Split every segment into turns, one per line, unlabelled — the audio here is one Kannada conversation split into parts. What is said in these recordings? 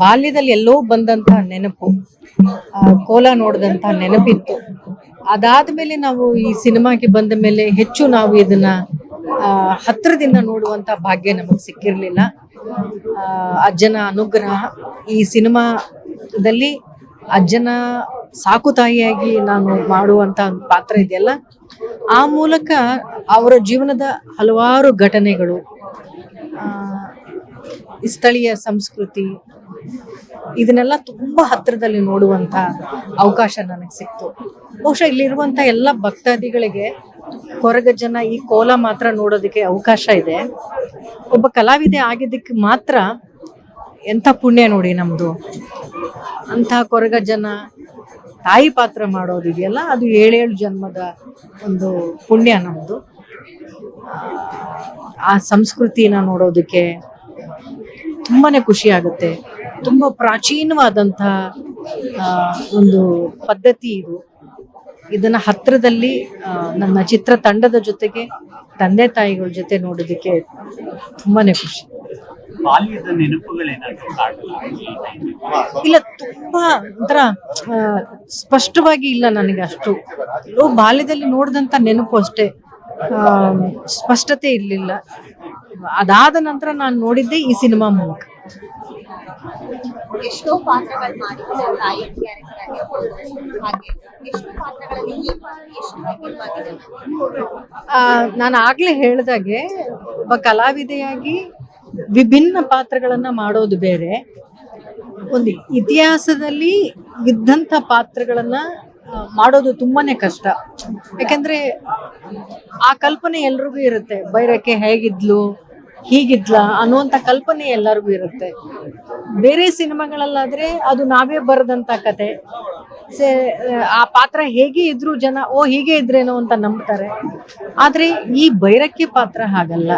ಬಾಲ್ಯದಲ್ಲಿ ಎಲ್ಲೋ ಬಂದಂತ ನೆನಪು ಕೋಲ ನೋಡಿದಂತ ನೆನಪಿತ್ತು. ಅದಾದ ಮೇಲೆ ನಾವು ಈ ಸಿನಿಮಾಗೆ ಬಂದ ಮೇಲೆ ಹೆಚ್ಚು ನಾವು ಇದನ್ನ ಹತ್ತಿರದಿಂದ ನೋಡುವಂತ ಭಾಗ್ಯ ನಮಗೆ ಸಿಕ್ಕಿರ್ಲಿಲ್ಲ. ಅಜ್ಜನ ಅನುಗ್ರಹ ಈ ಸಿನಿಮಾದಲ್ಲಿ ಅಜ್ಜನ ಸಾಕು ತಾಯಿಯಾಗಿ ನಾನು ಮಾಡುವಂತ ಪಾತ್ರ ಇದೆಯಲ್ಲ, ಆ ಮೂಲಕ ಅವರ ಜೀವನದ ಹಲವಾರು ಘಟನೆಗಳು ಸ್ಥಳೀಯ ಸಂಸ್ಕೃತಿ ಇದನ್ನೆಲ್ಲ ತುಂಬಾ ಹತ್ರದಲ್ಲಿ ನೋಡುವಂತ ಅವಕಾಶ ನನಗೆ ಸಿಕ್ತು. ಬಹುಶಃ ಇಲ್ಲಿರುವಂತ ಎಲ್ಲ ಭಕ್ತಾದಿಗಳಿಗೆ ಜನ ಈ ಕೋಲ ಮಾತ್ರ ನೋಡೋದಕ್ಕೆ ಅವಕಾಶ ಇದೆ. ಒಬ್ಬ ಕಲಾವಿದೆ ಆಗಿದ್ದಕ್ಕೆ ಮಾತ್ರ ಎಂಥ ಪುಣ್ಯ ನೋಡಿ ನಮ್ದು. ಅಂತ ಕೊರಗ ತಾಯಿ ಪಾತ್ರ ಮಾಡೋದಿದೆಯಲ್ಲ ಅದು ಏಳೇಳು ಜನ್ಮದ ಒಂದು ಪುಣ್ಯ ನಮ್ಮದು ಆ ಸಂಸ್ಕೃತಿನ ನೋಡೋದಕ್ಕೆ ತುಂಬಾನೇ ಖುಷಿ ಆಗುತ್ತೆ. ತುಂಬ ಪ್ರಾಚೀನವಾದಂತಹ ಒಂದು ಪದ್ಧತಿ ಇದು. ಇದನ್ನ ಹತ್ರದಲ್ಲಿ ಆ, ನನ್ನ ಚಿತ್ರ ತಂಡದ ಜೊತೆಗೆ ತಂದೆ ತಾಯಿಗಳ ಜೊತೆ ನೋಡೋದಕ್ಕೆ ತುಂಬಾನೇ ಖುಷಿ. ಇಲ್ಲ ತುಂಬಾ ಒಂಥರ ಸ್ಪಷ್ಟವಾಗಿ ಇಲ್ಲ ನನಗೆ ಅಷ್ಟು. ಬಾಲ್ಯದಲ್ಲಿ ನೋಡಿದಂತ ನೆನಪು ಅಷ್ಟೇ. ಸ್ಪಷ್ಟತೆ ಇರಲಿಲ್ಲ. ಅದಾದ ನಂತರ ನಾನು ನೋಡಿದ್ದೆ ಈ ಸಿನಿಮಾ ಮೂಲಕ.
ಎಷ್ಟೋ ಪಾತ್ರಗಳು ಮಾಡಿದ್ರೆ ತಾಯಿ ಕ್ಯಾರೆಕ್ಟರ್ ಆಗಿರ್ಬೋದು ಹಾಗೆ ಎಷ್ಟೋ ಪಾತ್ರಗಳಲ್ಲಿ ಈ ಪಾತ್ರ ಎಷ್ಟು
ಆ, ನಾನು ಆಗ್ಲೇ ಹೇಳ್ದಾಗೆ ಒಬ್ಬ ಕಲಾವಿದೆಯಾಗಿ ವಿಭಿನ್ನ ಪಾತ್ರಗಳನ್ನ ಮಾಡೋದು ಬೇರೆ. ಒಂದು ಇತಿಹಾಸದಲ್ಲಿ ಇದ್ದಂಥ ಪಾತ್ರಗಳನ್ನ ಮಾಡೋದು ತುಂಬಾನೇ ಕಷ್ಟ. ಯಾಕಂದ್ರೆ ಆ ಕಲ್ಪನೆ ಎಲ್ರಿಗೂ ಇರುತ್ತೆ. ಬೈರಕ್ಕೆ ಹೇಗಿದ್ಲು? ಹೀಗಿದ್ಲ ಅನ್ನುವಂಥ ಕಲ್ಪನೆ ಎಲ್ಲರಿಗೂ ಇರುತ್ತೆ. ಬೇರೆ ಸಿನಿಮಾಗಳಲ್ಲಾದ್ರೆ ಅದು ನಾವೇ ಬರೆದಂಥ ಕತೆ. ಸೆ, ಆ ಪಾತ್ರ ಹೇಗೆ ಇದ್ರು ಜನ, ಓ ಹೀಗೆ ಇದ್ರೇನೋ ಅಂತ ನಂಬ್ತಾರೆ. ಆದ್ರೆ ಈ ಬೈರಕ್ಕೆ ಪಾತ್ರ ಹಾಗಲ್ಲ.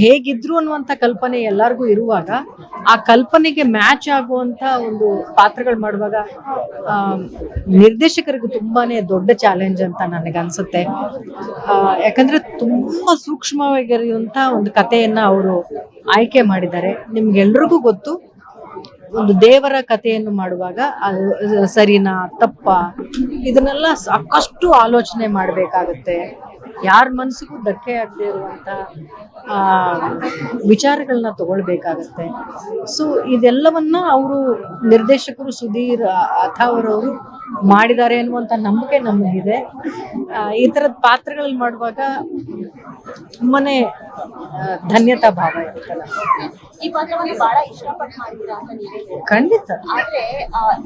ಹೇಗಿದ್ರು ಅನ್ನುವಂಥ ಕಲ್ಪನೆ ಎಲ್ಲರಿಗೂ ಇರುವಾಗ ಆ ಕಲ್ಪನೆಗೆ ಮ್ಯಾಚ್ ಆಗುವಂಥ ಒಂದು ಪಾತ್ರಗಳು ಮಾಡುವಾಗ ನಿರ್ದೇಶಕರಿಗೂ ತುಂಬಾನೇ ದೊಡ್ಡ ಚಾಲೆಂಜ್ ಅಂತ ನನಗೆ ಅನ್ಸುತ್ತೆ. ಯಾಕಂದ್ರೆ ತುಂಬಾ ಸೂಕ್ಷ್ಮವಾಗಿರುವಂತ ಒಂದು ಕಥೆಯನ್ನ ಅವರು ಆಯ್ಕೆ ಮಾಡಿದ್ದಾರೆ. ನಿಮ್ಗೆಲ್ರಿಗೂ ಗೊತ್ತು, ಒಂದು ದೇವರ ಕಥೆಯನ್ನು ಮಾಡುವಾಗ ಅದು, ಸರಿನಾ, ತಪ್ಪ, ಇದನ್ನೆಲ್ಲ ಸಾಕಷ್ಟು ಆಲೋಚನೆ ಮಾಡಬೇಕಾಗತ್ತೆ. ಯಾರ ಮನಸ್ಸಿಗೂ ಧಕ್ಕೆ ಆಗದೆ ಇರುವಂತ ಆ, ವಿಚಾರಗಳನ್ನ ತಗೊಳ್ಬೇಕಾಗತ್ತೆ. ಸೊ ಇದೆಲ್ಲವನ್ನ ಅವರು ನಿರ್ದೇಶಕರು ಸುಧೀರ್ ಅಥಾವರವರು ಮಾಡಿದ್ದಾರೆ ಅನ್ನುವಂಥ ನಂಬಿಕೆ ನಮಗಿದೆ. ಈ ಥರದ ಪಾತ್ರಗಳಲ್ಲಿ ಮಾಡುವಾಗ ತುಂಬಾನೇ ಧನ್ಯತಾ ಭಾವ ಇರುತ್ತಲ್ಲ
ಈ ಪಾತ್ರವನ್ನು ಬಹಳ ಇಷ್ಟಪಟ್ಟು ಮಾಡಿದ್ದೀರಾ ಅಂತ ನೀವೇ
ಖಂಡಿತ.
ಆದ್ರೆ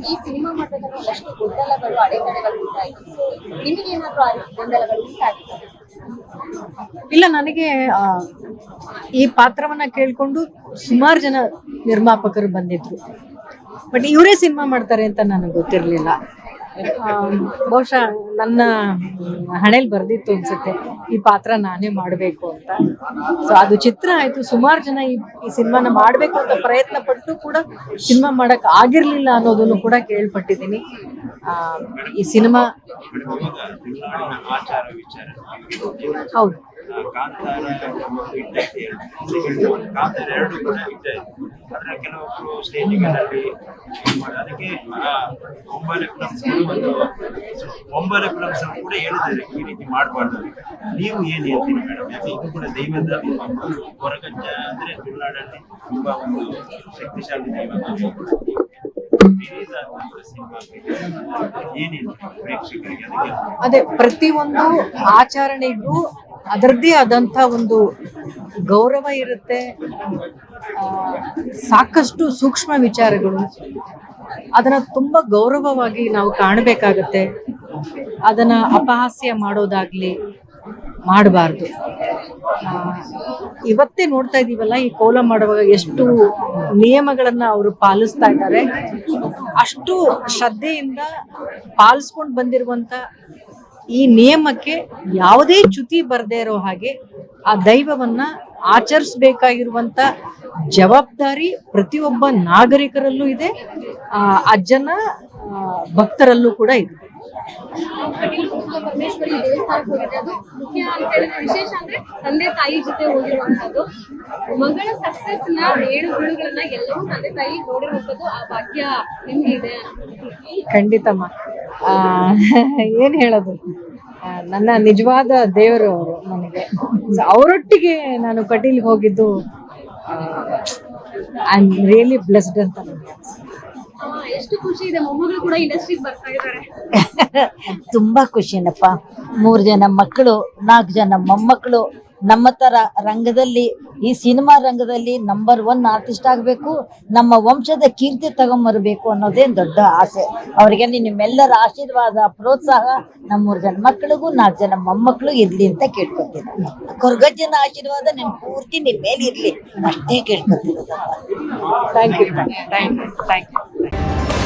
ಈ ಸಿನಿಮಾ ಮಾಡ್ಬೇಕಾದ್ರೆ ಒಂದಷ್ಟು ಗೊಂದಲಗಳು ಅಡೆತಡೆಗಳು ಉಂಟಾಯಿತು. ಸೊ ನಿಮಗೇನಾದ್ರೂ ಆ ರೀತಿ ಗೊಂದಲಗಳು ಉಂಟಾಗಿದೆ
ಇಲ್ಲ, ನನಗೆ ಈ ಪಾತ್ರವನ್ನ ಕೇಳ್ಕೊಂಡು ಸುಮಾರು ಜನ ನಿರ್ಮಾಪಕರು ಬಂದಿದ್ರು. ಬಟ್ ಇವರೇ ಸಿನಿಮಾ ಮಾಡ್ತಾರೆ ಅಂತ ನನಗೆ ಗೊತ್ತಿರಲಿಲ್ಲ. ಬಹುಶಃ ನನ್ನ ಹಣೆಲಿ ಬರ್ದಿತ್ತು ಅನ್ಸುತ್ತೆ. ಈ ಪಾತ್ರ ನಾನೇ ಮಾಡಬೇಕು ಅಂತ. ಸೊ ಅದು ಚಿತ್ರ ಆಯ್ತು. ಸುಮಾರು ಜನ ಈ ಈ ಸಿನಿಮಾನ ಮಾಡಬೇಕು ಅಂತ ಪ್ರಯತ್ನ ಪಟ್ಟು ಕೂಡ ಸಿನಿಮಾ ಮಾಡಕ್ ಆಗಿರ್ಲಿಲ್ಲ ಅನ್ನೋದನ್ನು ಕೂಡ ಕೇಳ್ಪಟ್ಟಿದ್ದೀನಿ. ಆ, ಈ ಸಿನಿಮಾ
ತುಳುನಾಡಿನ ಆಚಾರ ವಿಚಾರ.
ಹೌದು.
ಕಾಂತಾರ ಇಟ್ಟೈತೆ ಎರಡು. ಕಾಂತಾರ ಎರಡು ಕೂಡ ಇಟ್ಟಾಯ್ತು ಆದ್ರೆ ಕೆಲವೊಬ್ರು ಸ್ಟೇಜಿಗಳಲ್ಲಿ ಅದಕ್ಕೆ ಒಂಬರೆ ಫಿಲಮ್ಸ್ ಒಂದು ಒಂಬರೆ ಫಿಲಮ್ಸ್ ಕೂಡ ಹೇಳಿದ್ದಾರೆ ಈ ರೀತಿ ಮಾಡಬಾರ್ದು ನೀವು ಏನು ಹೇಳ್ತೀರಿ ಮೇಡಮ್? ಯಾಕೆ ಇದು ಕೂಡ ದೈವದ ಹೊರಗಜ್ಜ ಅಂದ್ರೆ ತುಳುನಾಡಲ್ಲಿ ತುಂಬಾ ಒಂದು ಶಕ್ತಿಶಾಲಿ ದೈವ
ಅದೇ ಪ್ರತಿಯೊಂದು ಆಚರಣೆಗೂ ಅದರದ್ದೇ ಆದಂಥ ಒಂದು ಗೌರವ ಇರುತ್ತೆ. ಸಾಕಷ್ಟು ಸೂಕ್ಷ್ಮ ವಿಚಾರಗಳು. ಅದನ್ನ ತುಂಬಾ ಗೌರವವಾಗಿ ನಾವು ಕಾಣಬೇಕಾಗತ್ತೆ. ಅದನ್ನ ಅಪಹಾಸ್ಯ ಮಾಡೋದಾಗ್ಲಿ ಮಾಡಬಾರ್ದು. ಇವತ್ತೇ ನೋಡ್ತಾ ಇದ್ದೀವಲ್ಲ ಈ ಕೋಲ ಮಾಡುವಾಗ ಎಷ್ಟು ನಿಯಮಗಳನ್ನು ಅವರು ಪಾಲಿಸ್ತಾ ಇದ್ದಾರೆ. ಅಷ್ಟು ಶ್ರದ್ಧೆಯಿಂದ ಪಾಲಿಸ್ಕೊಂಡು ಬಂದಿರುವಂತ ಈ ನಿಯಮಕ್ಕೆ ಯಾವುದೇ ಚ್ಯುತಿ ಬರದೇ ಇರೋ ಹಾಗೆ ಆ ದೈವವನ್ನ ಆಚರಿಸ್ಬೇಕಾಗಿರುವಂತ ಜವಾಬ್ದಾರಿ ಪ್ರತಿಯೊಬ್ಬ ನಾಗರಿಕರಲ್ಲೂ ಇದೆ ಆ ಅಜ್ಜನ ಭಕ್ತರಲ್ಲೂ ಕೂಡ ಇದೆ.
ವಿಶೇಷ ಅಂದ್ರೆ ತಂದೆ ತಾಯಿ ಜೊತೆ ಹೋಗಿರುವಂತದ್ದು ಮಗಳ ಸಕ್ಸಸ್ನ ಏಳು ಬೀಳುಗಳನ್ನ ಎಲ್ಲವೂ ತಂದೆ ತಾಯಿ ನೋಡಿರುವಂತದ್ದು ಆ ಭಾಗ್ಯ ನಿಮ್ಗಿದೆ
ಖಂಡಿತಮ್ಮ ಆ, ಏನ್ ಹೇಳೋದು? ನನ್ನ ನಿಜವಾದ ದೇವರು ಅವರು ನನಗೆ. ಅವರೊಟ್ಟಿಗೆ ನಾನು ಕಟೀಲ್ ಹೋಗಿದ್ದು ಐ ಆಮ್ ರಿಯಲಿ ಬ್ಲೆಸ್ಡ್ ಅಂತ ನನಗೆ
ಆ, ಎಷ್ಟು ಖುಷಿ ಇದೆ. ಮೊಮ್ಮಗಳು ಕೂಡ ಇಂಡಸ್ಟ್ರಿಗೆ ಬರ್ತಾ ಇದ್ದಾರೆ.
ತುಂಬಾ ಖುಷಿನಪ್ಪ ಮೂರು ಜನ ಮಕ್ಕಳು ನಾಲ್ಕು ಜನ ಮೊಮ್ಮಕ್ಕಳು ನಮ್ಮ ತರ ರಂಗದಲ್ಲಿ, ಈ ಸಿನಿಮಾ ರಂಗದಲ್ಲಿ ನಂಬರ್ ಒನ್ ಆರ್ಟಿಸ್ಟ್ ಆಗಬೇಕು, ನಮ್ಮ ವಂಶದ ಕೀರ್ತಿ ತಗೊಂಬರ್ಬೇಕು ಅನ್ನೋದೇ ದೊಡ್ಡ ಆಸೆ. ಅವರಿಗೆ ನಿಮ್ಮೆಲ್ಲರ ಆಶೀರ್ವಾದ, ಪ್ರೋತ್ಸಾಹ ನಮ್ಮೂರು ಜನ ಮಕ್ಕಳಿಗೂ ನಾಲ್ಕು ಜನ ಮೊಮ್ಮಕ್ಕಳು ಇರ್ಲಿ ಅಂತ ಕೇಳ್ಕೊತೀನಿ. ಕೊರ್ಗಜ್ಜನ ಆಶೀರ್ವಾದ ನಿಮ್ ಪೂರ್ತಿ ನಿಮ್ ಮೇಲೆ ಇರ್ಲಿ. ಅಷ್ಟೇ ಕೇಳ್ಕೊತೀನಿ.
Thank you thank you thank you